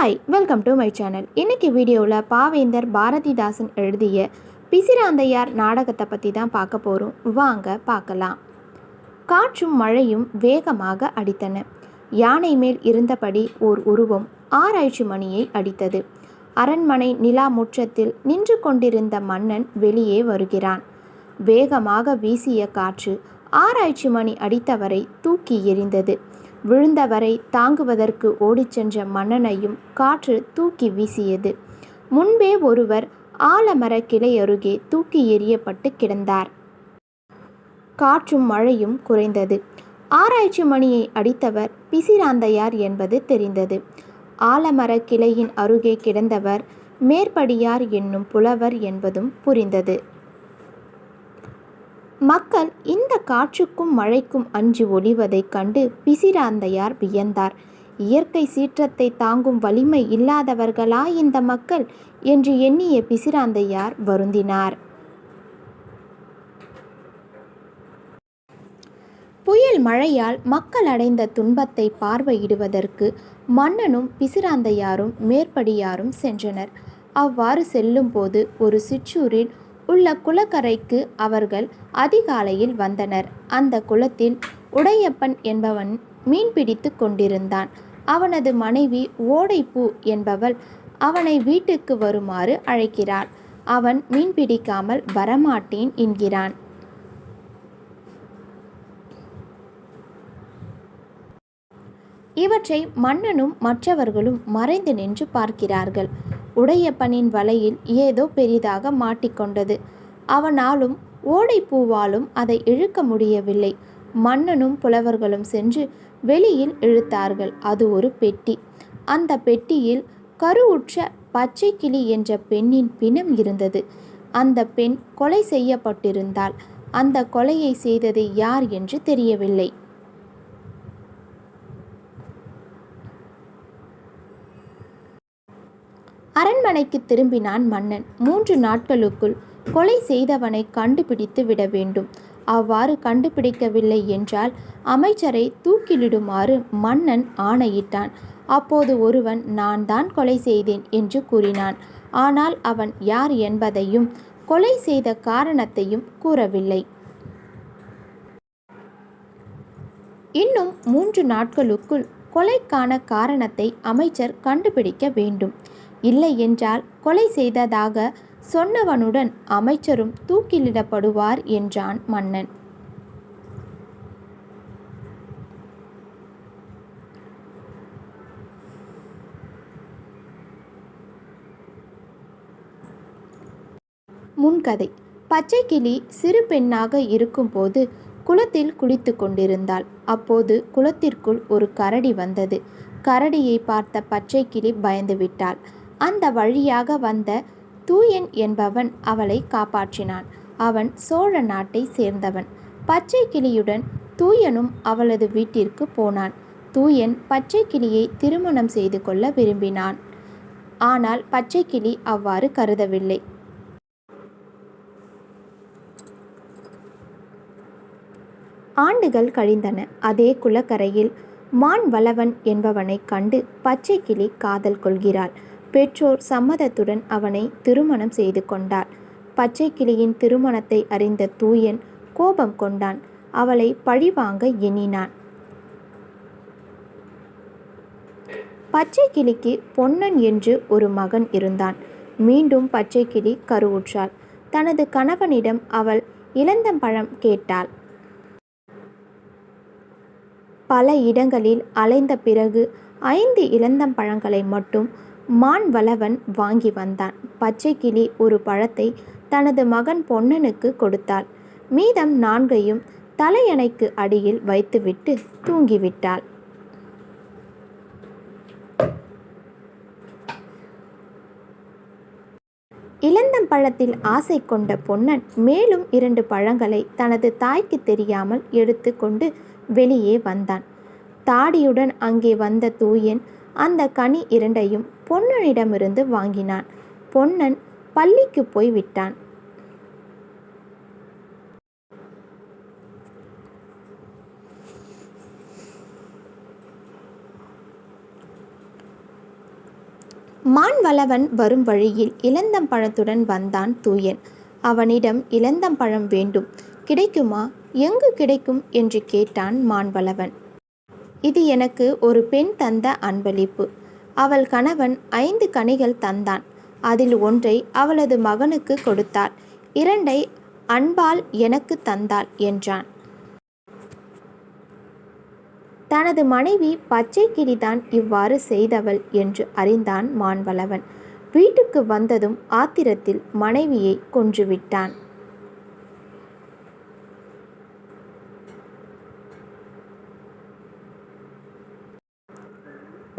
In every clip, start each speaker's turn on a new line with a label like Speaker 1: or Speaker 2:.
Speaker 1: Hi welcome to my channel இன்றைக்கி வீடியோவில் பாவேந்தர் பாரதிதாசன் எழுதிய பிசிராந்தையார் நாடகத்தை பற்றி தான் பார்க்க போகிறோம் வாங்க பார்க்கலாம். காற்றும் மழையும் வேகமாக அடித்தன. யானை மேல் இருந்தபடி ஓர் உருவம் ஆராய்ச்சி மணியை அடித்தது. அரண்மனை நிலா முற்றத்தில் நின்று கொண்டிருந்த மன்னன் வெளியே வருகிறான். வேகமாக வீசிய காற்று ஆராய்ச்சி மணி அடித்தவரை தூக்கி எறிந்தது. விழுந்தவரை தாங்குவதற்கு ஓடிச் சென்ற மன்னனையும் காற்று தூக்கி வீசியது. முன்பே ஒருவர் ஆலமர கிளை அருகே தூக்கி எறியப்பட்டு கிடந்தார். காற்றும் மழையும் குறைந்தது. ஆராய்ச்சி மணியை அடித்தவர் பிசிராந்தையார் என்பது தெரிந்தது. ஆலமர கிளையின் அருகே கிடந்தவர் மேற்படியார் என்னும் புலவர் என்பதும் புரிந்தது. மக்கள் இந்த காற்றுக்கும் மழைக்கும் அஞ்சு ஒளிவதைக் கண்டு பிசிராந்தையார் வியந்தார். இயற்கை சீற்றத்தை தாங்கும் வலிமை இல்லாதவர்களா இந்த மக்கள்? என்று எண்ணிய பிசிராந்தையார் வருந்தினார். புயல் மழையால் மக்கள் அடைந்த துன்பத்தை பார்வையிடுவதற்கு மன்னனும் பிசிராந்தையாரும் மேற்படியாரும் சென்றனர். அவ்வாறு செல்லும்போது ஒரு சிற்றூரில் உள்ள குளக்கரைக்கு அவர்கள் அதிகாலையில் வந்தனர். அந்த குளத்தில் உடையப்பன் என்பவன் மீன் பிடித்து கொண்டிருந்தான். அவனது மனைவி ஓடைப்பூ என்பவள் அவனை வீட்டுக்கு வருமாறு அழைக்கிறாள். அவன் மீன் பிடிக்காமல் வரமாட்டேன் என்கிறான். இவற்றை மன்னனும் மற்றவர்களும் மறைந்து நின்று பார்க்கிறார்கள். உடையப்பனின் வலையில் ஏதோ பெரிதாக மாட்டிக்கொண்டது. அவனாலும் ஓடைப்பூவாலும் அதை இழுக்க முடியவில்லை. மன்னனும் புலவர்களும் சென்று வெளியில் இழுத்தார்கள். அது ஒரு பெட்டி. அந்த பெட்டியில் கருவுற்ற பச்சை கிளி என்ற பெண்ணின் பிணம் இருந்தது. அந்த பெண் கொலை செய்யப்பட்டிருந்தால் அந்த கொலையை செய்தது யார் என்று தெரியவில்லை. அரண்மனைக்கு திரும்பினான் மன்னன். மூன்று நாட்களுக்குள் கொலை செய்தவனை கண்டுபிடித்து விட வேண்டும். அவ்வாறு கண்டுபிடிக்கவில்லை என்றால் அமைச்சரை தூக்கிலிடுமாறு மன்னன் ஆணையிட்டான். அப்போது ஒருவன் நான் தான் கொலை செய்தேன் என்று கூறினான். ஆனால் அவன் யார் என்பதையும் கொலை செய்த காரணத்தையும் கூறவில்லை. இன்னும் மூன்று நாட்களுக்குள் கொலைக்கான காரணத்தை அமைச்சர் கண்டுபிடிக்க வேண்டும். இல்லை என்றால் கொலை செய்ததாக சொன்னவனுடன் அமைச்சரும் தூக்கிலிடப்படுவார் என்றான் மன்னன். முன்கதை. பச்சை கிளி சிறு பெண்ணாக இருக்கும்போது குளத்தில் குளித்து கொண்டிருந்தாள். அப்போது குளத்திற்குள் ஒரு கரடி வந்தது. கரடியை பார்த்த பச்சை கிளி பயந்து விட்டாள். அந்த வழியாக வந்த தூயன் என்பவன் அவளை காப்பாற்றினான். அவன் சோழ நாட்டை சேர்ந்தவன். பச்சை கிளியுடன் தூயனும் அவளது வீட்டிற்கு போனான். தூயன் பச்சை கிளியை திருமணம் செய்து கொள்ள விரும்பினான். ஆனால் பச்சை கிளி அவ்வாறு கருதவில்லை. ஆண்டுகள் கழிந்தன. அதே குளக்கரையில் மான் வளவன் என்பவனை கண்டு பச்சை கிளி காதல் கொள்கிறாள். பெற்றோர் சம்மதத்துடன் அவனை திருமணம் செய்து கொண்டார் பச்சை கிளியின் திருமணத்தை அறிந்த தூயன் கோபம் கொண்டான். அவளை பழிவாங்க எண்ணினான். பச்சை கிளிக்கு பொன்னன் என்று ஒரு மகன் இருந்தான். மீண்டும் பச்சை கிளி கருவுற்றாள். தனது கணவனிடம் அவள் இளந்தம்பழம் கேட்டாள். பல இடங்களில் அலைந்த பிறகு ஐந்து இளந்தம்பழங்களை மட்டும் மான் வளவன் வாங்கி வந்தான். பச்சை கிளி ஒரு பழத்தை தனது மகன் பொன்னனுக்கு கொடுத்தாள். மீதம் நான்கையும் தலையணைக்கு அடியில் வைத்துவிட்டு தூங்கிவிட்டாள். இளந்தம்பழத்தில் ஆசை கொண்ட பொன்னன் மேலும் இரண்டு பழங்களை தனது தாய்க்கு தெரியாமல் எடுத்து கொண்டு வெளியே வந்தான். தாடியுடன் அங்கே வந்த தூயன் அந்த கனி இரண்டையும் பொன்னனிடமிருந்து வாங்கினான். பொன்னன் பள்ளிக்கு போய் விட்டான். மான்வளவன் வரும் வழியில் இளந்தம்பழத்துடன் வந்தான் தூயன். அவனிடம் இளந்தம்பழம் வேண்டும். கிடைக்குமா? எங்கு கிடைக்கும்? என்று கேட்டான் மான்வளவன். இது எனக்கு ஒரு பெண் தந்த அன்பளிப்பு. அவள் கணவன் ஐந்து கனிகள் தந்தான். அதில் ஒன்றை அவளது மகனுக்கு கொடுத்தாள். இரண்டை அன்பால் எனக்கு தந்தாள் என்றான். தனது மனைவி பச்சை கிளிதான் இவ்வாறு செய்தவள் என்று அறிந்தான் மான்வளவன். வீட்டுக்கு வந்ததும் ஆத்திரத்தில் மனைவியை கொன்றுவிட்டான்.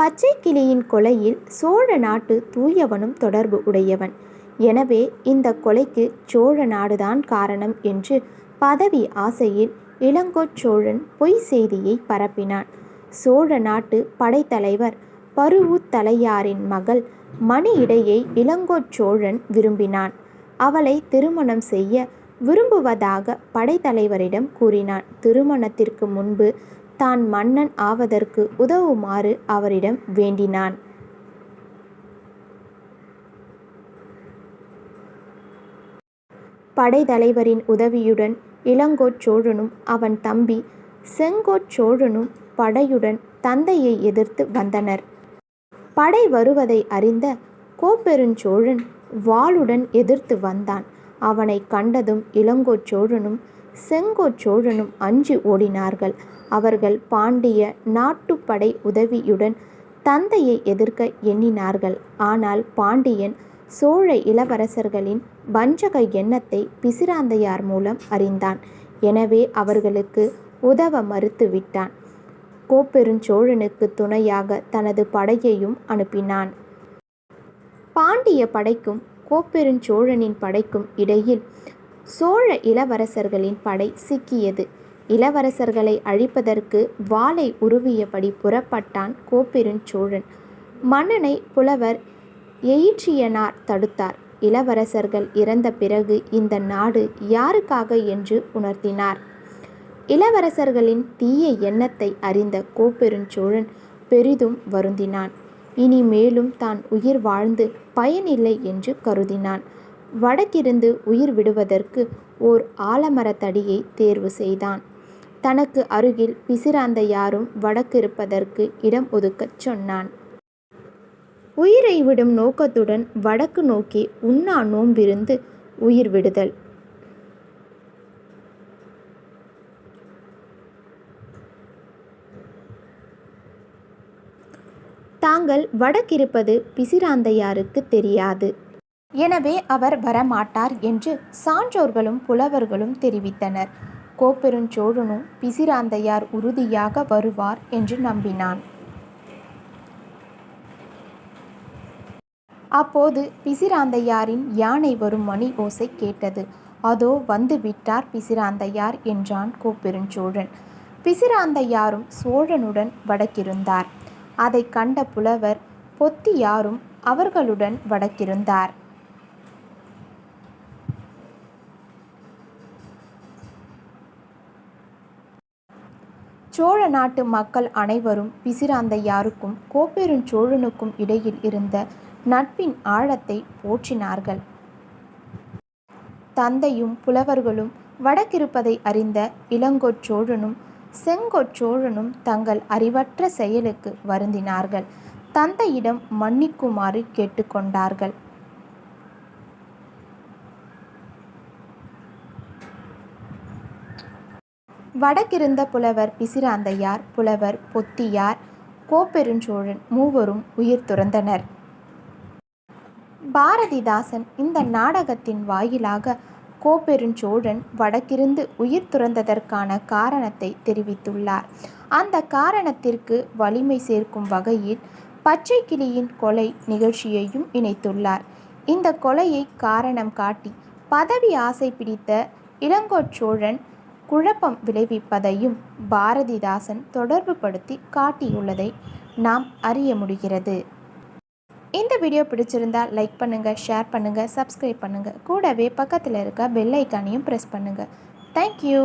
Speaker 1: பச்சை கிளியின் கொலையில் சோழ நாட்டு தூயவனும் தொடர்பு உடையவன். எனவே இந்த கொலைக்கு சோழ நாடுதான் காரணம் என்று பதவி ஆசையில் இளங்கோச்சோழன் பொய் செய்தியை பரப்பினான். சோழ நாட்டு படைத்தலைவர் பருவூத்தலையாரின் மகள் மணியிடையை இளங்கோச்சோழன் விரும்பினான். அவளை திருமணம் செய்ய விரும்புவதாக படைத்தலைவரிடம் கூறினான். திருமணத்திற்கு முன்பு தான் மன்னன் ஆவதற்கு உதவுமாறு அவரிடம் வேண்டினான். படைத்தலைவரின் உதவியுடன் இளங்கோச்சோழனும் அவன் தம்பி செங்கோச்சோழனும் படையுடன் தந்தையை எதிர்த்து வந்தனர். படை வருவதை அறிந்த கோப்பெருஞ்சோழன் வாளுடன் எதிர்த்து வந்தான். அவனை கண்டதும் இளங்கோச்சோழனும் செங்கோச்சோழனும் அஞ்சு ஓடினார்கள். அவர்கள் பாண்டிய நாட்டுப்படை உதவியுடன் தந்தையை எதிர்க்க எண்ணினார்கள். ஆனால் பாண்டியன் சோழ இளவரசர்களின் வஞ்சக எண்ணத்தை பிசிராந்தையார் மூலம் அறிந்தான். எனவே அவர்களுக்கு உதவ மறுத்துவிட்டான் கோப்பெருஞ்சோழனுக்கு துணையாக தனது படையையும் அனுப்பினான். பாண்டிய படைக்கும் கோப்பெருஞ்சோழனின் படைக்கும் இடையில் சோழ இளவரசர்களின் படை சிக்கியது. இளவரசர்களை அழிப்பதற்கு வாளை உருவியபடி புறப்பட்டான் கோப்பெருஞ்சோழன் மன்னனை புலவர் எயிற்றியனார் தடுத்தார். இளவரசர்கள் இறந்த பிறகு இந்த நாடு யாருக்காக என்று உணர்த்தினார். இளவரசர்களின் தீய எண்ணத்தை அறிந்த கோப்பெருஞ்சோழன் பெரிதும் வருந்தினான். இனி மேலும் தான் உயிர் வாழ்ந்து பயனில்லை என்று கருதினான். வடக்கிருந்து உயிர் விடுவதற்கு ஓர் ஆலமரத்தடியை தேர்வு செய்தான். தனக்கு அருகில் பிசிராந்த யாரும் வடக்கிருப்பதற்கு இடம் ஒதுக்கச் சொன்னான். உயிரை விடும் நோக்கத்துடன் வடக்கு நோக்கி உண்ணா நோம்பிருந்து உயிர் விடுதல். தாங்கள் வடக்கிருப்பது பிசிராந்தையாருக்கு தெரியாது. எனவே அவர் வரமாட்டார் என்று சான்றோர்களும் புலவர்களும் தெரிவித்தனர். கோப்பெருஞ்சோழனும் பிசிராந்தையார் உறுதியாக வருவார் என்று நம்பினான். அப்போது பிசிராந்தையாரின் யானை வரும் மணி ஓசை கேட்டது. அதோ வந்து விட்டார் பிசிராந்தையார் என்றான் கோப்பெருஞ்சோழன் பிசிராந்தையாரும் சோழனுடன் வடக்கிருந்தார். அதை கண்ட புலவர் பொத்தியாரும் அவர்களுடன் வடக்கிருந்தார். சோழ நாட்டு மக்கள் அனைவரும் பிசிராந்தையாருக்கும் கோப்பெருஞ்சோழனுக்கும் இடையில் இருந்த நட்பின் ஆழத்தை போற்றினார்கள். தந்தையும் புலவர்களும் வடக்கிருப்பதை அறிந்த இளங்கோச்சோழனும் செங்கோச்சோழனும் தங்கள் அறிவற்ற செயலுக்கு வருந்தினார்கள். தந்தையிடம் மன்னிக்குமாறு கேட்டுக்கொண்டார்கள். வடக்கிருந்த புலவர் பிசிராந்தையார் புலவர் பொத்தியார் கோப்பெருஞ்சோழன் மூவரும் உயிர் துறந்தனர். பாரதிதாசன் இந்த நாடகத்தின் வாயிலாக கோப்பெருஞ்சோழன் வடக்கிருந்து உயிர் துறந்ததற்கான காரணத்தை தெரிவித்துள்ளார். அந்த காரணத்திற்கு வலிமை சேர்க்கும் வகையில் பச்சை கிளியின் கொலை நிகழ்ச்சியையும் இணைத்துள்ளார். இந்த கொலையை காரணம் காட்டி பதவி ஆசை பிடித்த இளங்கோச்சோழன் குழப்பம் விளைவிப்பதையும் பாரதிதாசன் தொடர்புபடுத்தி காட்டியுள்ளதை நாம் அறிய முடிகிறது. இந்த வீடியோ பிடிச்சிருந்தா லைக் பண்ணுங்கள் ஷேர் பண்ணுங்கள் சப்ஸ்கிரைப் பண்ணுங்கள் கூடவே பக்கத்தில் இருக்க பெல் ஐக்கானையும் ப்ரெஸ் பண்ணுங்கள் தேங்க்யூ